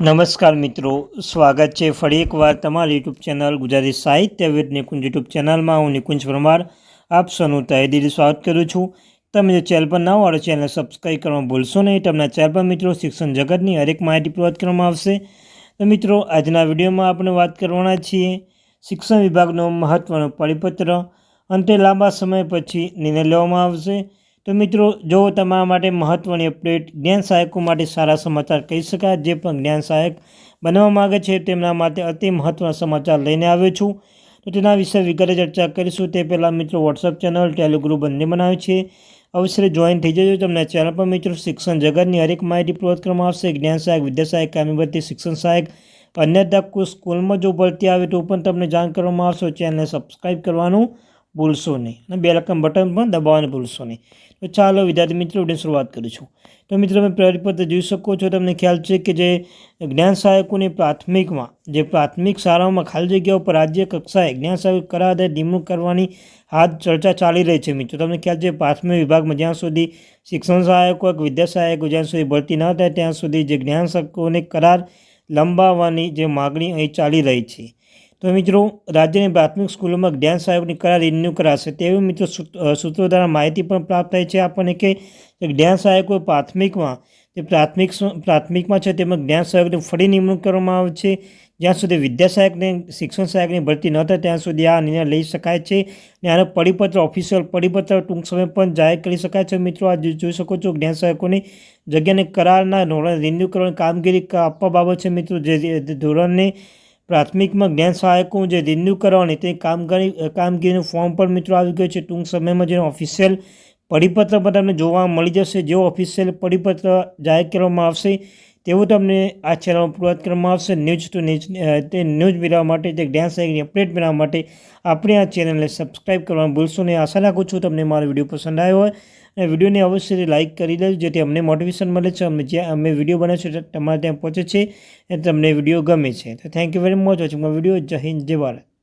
નમસ્કાર મિત્રો, સ્વાગત છે ફરી એકવાર તમારી યુટ્યુબ ચેનલ ગુજરાતી સાહિત્ય વિદ નિકુંજ યુટ્યુબ ચેનલમાં. હું નિકુંજ પરમાર, આપ સૌનું તહે દિલી સ્વાગત કરું છું. તમે જો ચેનલ પર ના વાળો ચેનલ સબસ્ક્રાઈબ કરવાનું ભૂલશો નહીં. તમને ચેનલ પર મિત્રો શિક્ષણ જગતની હરેક માહિતી પ્રોવાઈડ કરવામાં આવશે. તો મિત્રો, આજના વિડીયોમાં આપણે વાત કરવાના છીએ શિક્ષણ વિભાગનો મહત્ત્વનો પરિપત્ર. અંતે લાંબા સમય પછી નિર્ણય લેવામાં આવશે. તો મિત્રો, જો તમારા માટે મહત્ત્વની અપડેટ જ્ઞાન સહાયકો માટે સારા સમાચાર કહી શકાય, જે પણ જ્ઞાન સહાયક બનવા માગે છે, તેમના માટે અતિ મહત્ત્વના સમાચાર લઈને આવ્યો છું. તો તેના વિશે વિગતે ચર્ચા કરીશું. તે પહેલાં મિત્રો વોટ્સઅપ ચેનલ ટેલિગ્રુપ બંને બનાવ્યું છે. અવશ્ય જોઈન થઈ જજો. તમને ચેનલ પર મિત્રો, શિક્ષણ જગતની હરેક માહિતી પ્રોવાઈડ કરવામાં આવશે. જ્ઞાન સહાયક, વિદ્યા સહાયક કામી ભરતી શિક્ષણ સહાયક અન્યથા કોઈ સ્કૂલમાં જો ભરતી આવે તો પણ તમને જાણ કરવામાં આવશે. ચેનલને સબસ્ક્રાઈબ કરવાનું ભૂલશો નહીં. અને બે લખમ બટન પણ દબાવવાનું ભૂલશો નહીં. તો ચાલો વિદ્યાર્થી મિત્રો, આપણે શરૂઆત કરું છું તો મિત્રો, તમે પરિપત્ર જોઈ શકો છો. તમને ખ્યાલ છે કે જે જ્ઞાન સહાયકોની પ્રાથમિકમાં, જે પ્રાથમિક શાળાઓમાં ખાલી જગ્યાઓ પર રાજ્ય કક્ષાએ જ્ઞાન સહાયક કરા આધારે નિમણૂક કરવાની હાથ ચર્ચા ચાલી રહી છે મિત્રો. તમને ખ્યાલ છે પ્રાથમિક વિભાગમાં જ્યાં સુધી શિક્ષણ સહાયકો વિદ્યા સહાયકો જ્યાં સુધી ભરતી ન થાય, ત્યાં સુધી જે જ્ઞાન સહાયકોને કરાર લંબાવવાની જે માગણી અહીં ચાલી રહી છે. તો મિત્રો, રાજ્યની પ્રાથમિક સ્કૂલોમાં જ્ઞાન સહાયકની કરાર રિન્યુ કરાશે. તેવી મિત્રો સૂત્રો દ્વારા માહિતી પણ પ્રાપ્ત થાય છે આપણને કે જ્ઞાન સહાયકો પ્રાથમિકમાં, જે પ્રાથમિક પ્રાથમિકમાં છે તેમાં જ્ઞાન સહાયકની ફરી નિમણૂક કરવામાં આવે છે. જ્યાં સુધી વિદ્યા સહાયકને, શિક્ષણ સહાયકની ભરતી ન થાય, ત્યાં સુધી આ નિર્ણય લઈ શકાય છે. અને આનો પરિપત્ર ઓફિશિયલ પરિપત્ર ટૂંક સમય પણ જાહેર કરી શકાય છે. મિત્રો આ જોઈ શકો છો જ્ઞાન સહાયકોની જગ્યાને કરારના ધોરણ રિન્યુ કરવાની કામગીરી આપવા બાબત છે મિત્રો જે ધોરણને પ્રાથમિકમાં જ્ઞાન સહાયકો જે રિન્યુ કરવાની તે કામગીરી કામગીરીનું ફોર્મ પણ મિત્રો આવી ગયું છે. ટૂંક સમયમાં જેને ઓફિશિયલ પરિપત્ર પણ તમને જોવા મળી જશે. જેવો ઓફિશિયલ પરિપત્ર જાહેર કરવામાં આવશે. તેવું તમને આ ચેનલ પૂરત કરવામાં આવશે. ન્યૂઝ ટુ ન્યૂઝ તે ન્યૂઝ મેળવવા માટે તે જ્ઞાન લાઈકની અપડેટ મેળવવા માટે આપણે આ ચેનલને સબસ્ક્રાઈબ કરવાનું ભૂલશો નહીં. આશા રાખું છું તમને મારો વીડિયો પસંદ આવ્યો હોય. અને વિડીયોને અવશ્ય લાઇક કરી દેજો, જેથી અમને મોટિવેશન મળે છે. અમે જ્યાં, અમે વીડિયો બનાવે છે તમારે ત્યાં પહોંચે છે. અને તમને વીડિયો ગમે છે. તો thank you very much watching video જય હિન્દ, જય ભારત.